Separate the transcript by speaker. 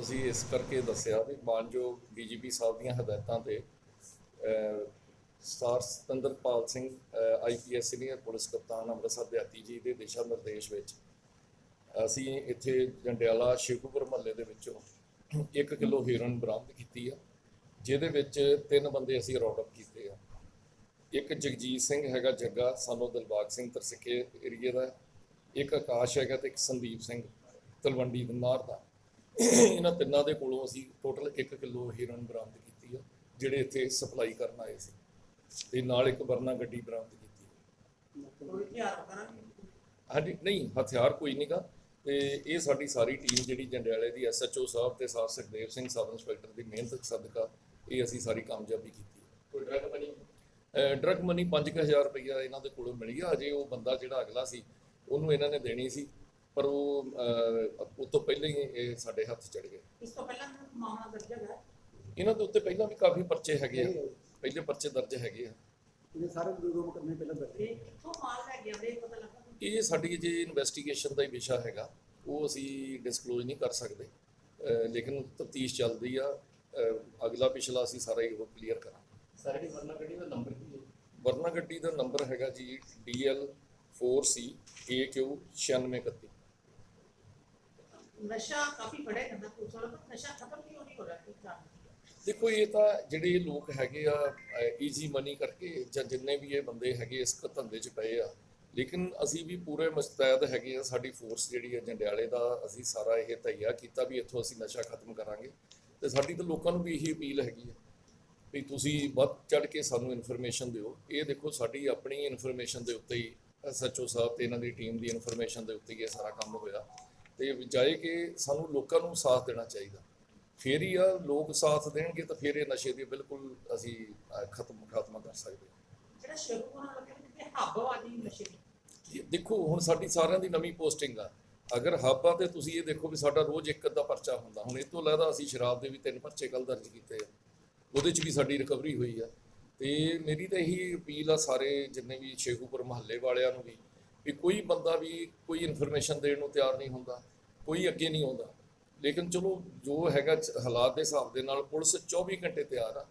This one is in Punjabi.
Speaker 1: ਅਸੀਂ ਇਸ ਕਰਕੇ ਦੱਸਿਆ ਵੀ ਮਾਨਯੋਗ ਡੀਜੀਪੀ ਸਾਹਿਬ ਦੀਆਂ ਹਦਾਇਤਾਂ ਤੇ star Satinderpal Singh IPS senior police ਕਪਤਾਨ ਅੰਮ੍ਰਿਤਸਰ ਦਿਹਾਤੀ ਜੀ ਦੇ ਦਿਸ਼ਾ ਨਿਰਦੇਸ਼ ਵਿੱਚ ਅਸੀਂ ਇੱਥੇ ਜੰਡਿਆਲਾ ਸ਼ਿਵਪੁਰ ਮਹੱਲੇ ਦੇ ਵਿੱਚੋਂ 1 ਕਿਲੋ ਹੀਰੋਇਨ ਬਰਾਮਦ ਕੀਤੀ ਆ, ਜਿਹਦੇ ਵਿੱਚ ਤਿੰਨ ਬੰਦੇ ਅਸੀਂ ਰੌਡ ਕੀਤੇ ਆ। ਇੱਕ ਜਗਜੀਤ ਸਿੰਘ ਹੈਗਾ ਜੱਗਾ, ਸਾਨੂੰ ਦਿਲਬਾਗ ਸਿੰਘ ਤਰਸਿੱਕੇ ਏਰੀਏ ਦਾ, ਇੱਕ ਆਕਾਸ਼ ਹੈਗਾ ਤੇ ਇੱਕ ਸੰਦੀਪ ਸਿੰਘ। ਤਲਵੰਡੀ ਦਨਾਰ ਦਾ ਇਹਨਾਂ ਤਿੰਨਾਂ ਦੇ ਕੋਲੋਂ ਅਸੀਂ ਟੋਟਲ 1 ਕਿਲੋ ਹੀਰੋਇਨ ਬਰਾਮਦ ਕੀਤੀ ਆ ਜਿਹੜੇ ਇੱਥੇ ਸਪਲਾਈ ਕਰਨ ਆਏ ਸੀ। ਤੇ ਨਾਲ ਇੱਕ ਵਰਨਾ ਗੱਡੀ ਬਰਾਮਦ ਕੀਤੀ ਹਾਂਜੀ ਨਹੀਂ ਹਥਿਆਰ ਕੋਈ ਨਹੀਂਗਾ ਤੇ ਇਹ ਸਾਡੀ ਸਾਰੀ ਟੀਮ ਜਿਹੜੀ ਜੰਡਿਆਲੇ ਦੀ ਐਸਐਚਓ ਸਾਹਿਬ ਤੇ ਸਾਰ ਸੁਖਦੇਵ ਸਿੰਘ ਸਬ ਇੰਸਪੈਕਟਰ ਦੀ ਮਿਹਨਤ ਸਦਕਾ ਇਹ ਅਸੀਂ ਸਾਰੀ ਕਾਮਯਾਬੀ ਕੀਤੀ
Speaker 2: ਕੋਈ ਡਰਗ ਬਣੀ
Speaker 1: ਡਰਗ ਮਨੀ 5000 ਰੁਪਈਆ ਇਹਨਾਂ ਦੇ ਕੋਲੋਂ ਮਿਲੀ ਆ। ਅਜੇ ਉਹ ਬੰਦਾ ਜਿਹੜਾ ਅਗਲਾ ਸੀ ਉਹਨੂੰ ਇਹਨਾਂ ਨੇ ਦੇਣੀ ਸੀ। ਪਰ ਉਹ ਅਹ, ਉਹ ਤੋਂ ਪਹਿਲਾਂ ਹੀ ਇਹ ਸਾਡੇ ਹੱਥ ਚੜ ਗਏ।
Speaker 3: ਇਸ ਤੋਂ ਪਹਿਲਾਂ ਵੀ ਮਾਮਲਾ ਦਰਜ ਹੈਗਾ?
Speaker 1: ਇਹਨਾਂ ਦੇ ਉੱਤੇ ਪਹਿਲਾਂ ਵੀ ਕਾਫੀ ਪਰਚੇ ਹੈਗੇ ਆ। ਪਹਿਲੇ ਪਰਚੇ ਦਰਜ ਹੈਗੇ ਆ।
Speaker 4: ਇਹ ਸਾਰੇ ਰੋਮ ਕਰਨੇ ਪਹਿਲਾਂ ਦੱਸੇ
Speaker 3: ਇਹ ਕਿੱਥੋਂ ਮਾਲ ਲੈ ਆਉਂਦੇ ਇਹ ਪਤਾ ਲੱਗਾ
Speaker 1: ਇਹ ਸਾਡੀ ਜੇ ਇਨਵੈਸਟੀਗੇਸ਼ਨ ਦਾ ਹੀ ਵਿਸ਼ਾ ਹੈਗਾ। ਉਹ ਅਸੀਂ ਡਿਸਕਲੋਜ਼ ਨਹੀਂ ਕਰ ਸਕਦੇ। ਅਹ, ਲੇਕਿਨ ਤਫਤੀਸ਼ ਚੱਲਦੀ ਆ। ਅਹ, ਅਗਲਾ ਪਿਛਲਾ ਅਸੀਂ ਸਾਰਾ ਹੀ ਉਹ ਕਲੀਅਰ ਕਰਾਂਗੇ।
Speaker 2: ਸਰ ਜਿਹੜੀ ਵਰਨਾ ਗੱਡੀ ਦਾ ਨੰਬਰ ਕੀ ਹੈ?
Speaker 1: ਵਰਨਾ ਗੱਡੀ ਦਾ ਨੰਬਰ ਹੈਗਾ ਜੀ DL 4C AQ 9631
Speaker 3: ਨਸ਼ਾ ਕਾਫੀ ਫੜਿਆ ਜਾਂਦਾ ਪੁਲਿਸ ਪਰ ਨਸ਼ਾ ਖਤਮ ਕਿਉਂ ਨਹੀਂ ਹੋ ਰਿਹਾ? ਕੀ ਕਾਰਨ
Speaker 1: ਦੇਖੋ, ਇਹ ਤਾਂ ਜਿਹੜੇ ਲੋਕ ਹੈਗੇ ਆ ਈਜ਼ੀ ਮਨੀ ਕਰਕੇ ਜਾਂ ਜਿੰਨੇ ਵੀ ਇਹ ਬੰਦੇ ਹੈਗੇ ਇਸ ਧੰਦੇ 'ਚ ਪਏ ਆ, ਲੇਕਿਨ ਅਸੀਂ ਵੀ ਪੂਰੇ ਮੁਸਤੈਦ ਹੈਗੇ ਆ, ਸਾਡੀ ਫੋਰਸ ਜਿਹੜੀ ਹੈ ਜੰਡਿਆਲੇ ਦਾ ਅਸੀਂ ਸਾਰਾ ਇਹ ਤਈਆ ਕੀਤਾ ਵੀ ਇੱਥੋਂ ਅਸੀਂ ਨਸ਼ਾ ਖਤਮ ਕਰਾਂਗੇ। ਤੇ ਸਾਡੀ ਤਾਂ ਲੋਕਾਂ ਨੂੰ ਵੀ ਇਹੀ ਅਪੀਲ ਹੈਗੀ ਆ ਵੀ ਤੁਸੀਂ ਵੱਧ ਚੜ ਕੇ ਸਾਨੂੰ ਇਨਫੋਰਮੇਸ਼ਨ ਦਿਓ। ਇਹ ਦੇਖੋ, ਸਾਡੀ ਆਪਣੀ ਇਨਫੋਰਮੇਸ਼ਨ ਦੇ ਉੱਤੇ ਹੀ ਐਸਐਚਓ ਸਾਹਿਬ ਤੇ ਇਹਨਾਂ ਦੀ ਟੀਮ ਦੀ ਇਨਫੋਰਮੇਸ਼ਨ ਦੇ ਉੱਤੇ ਹੀ ਇਹ ਸਾਰਾ ਕੰਮ ਹੋਇਆ। ਤੇ ਬਜਾਏ ਕਿ ਸਾਨੂੰ ਲੋਕਾਂ ਨੂੰ ਸਾਥ ਦੇਣਾ ਚਾਹੀਦਾ। ਫੇਰ ਹੀ ਆ ਲੋਕ ਸਾਥ ਦੇਣਗੇ ਤਾਂ ਫਿਰ ਇਹ ਨਸ਼ੇ ਦੀ ਬਿਲਕੁਲ ਅਸੀਂ ਖਤਮ ਖਾਤਮਾ ਕਰ ਸਕਦੇ ਹਾਂ।
Speaker 3: ਜਿਹੜਾ ਸ਼ੁਰੂ ਹੋਣਾ ਲੱਗਿਆ ਕਿ ਹੱਬ ਵਾਲੀ ਨਸ਼ੇ ਦੀ
Speaker 1: ਦੇਖੋ ਹੁਣ ਸਾਡੀ ਸਾਰਿਆਂ ਦੀ ਨਵੀਂ ਪੋਸਟਿੰਗ ਆ। ਅਗਰ ਹੱਬ ਆ ਤੇ ਤੁਸੀਂ ਇਹ ਦੇਖੋ ਵੀ ਸਾਡਾ ਰੋਜ਼ ਇੱਕ ਅੱਧਾ ਪਰਚਾ ਹੁੰਦਾ। ਹੁਣ ਇਹ ਤੋਂ ਇਲਾਵਾ ਅਸੀਂ ਸ਼ਰਾਬ ਦੇ ਵੀ ਤਿੰਨ ਪਰਚੇ ਕੱਲ ਦਰਜ ਕੀਤੇ ਆ। ਉਹਦੇ 'ਚ ਵੀ ਸਾਡੀ ਰਿਕਵਰੀ ਹੋਈ ਆ। ਤੇ ਮੇਰੀ ਤਾਂ ਇਹੀ ਅਪੀਲ ਆ ਸਾਰੇ ਜਿੰਨੇ ਵੀ ਸ਼ੇਖੂਪੁਰ ਮਹੱਲੇ ਵਾਲਿਆਂ ਨੂੰ ਵੀ। ਵੀ ਕੋਈ ਬੰਦਾ ਵੀ ਕੋਈ ਇਨਫੋਰਮੇਸ਼ਨ ਦੇਣ ਨੂੰ ਤਿਆਰ ਨਹੀਂ ਹੁੰਦਾ, ਕੋਈ ਅੱਗੇ ਨਹੀਂ ਆਉਂਦਾ। ਲੇਕਿਨ ਚਲੋ ਜੋ ਹੈਗਾ ਚ- ਹਾਲਾਤ ਦੇ ਹਿਸਾਬ ਦੇ ਨਾਲ ਪੁਲਿਸ 24 ਘੰਟੇ ਤਿਆਰ ਆ।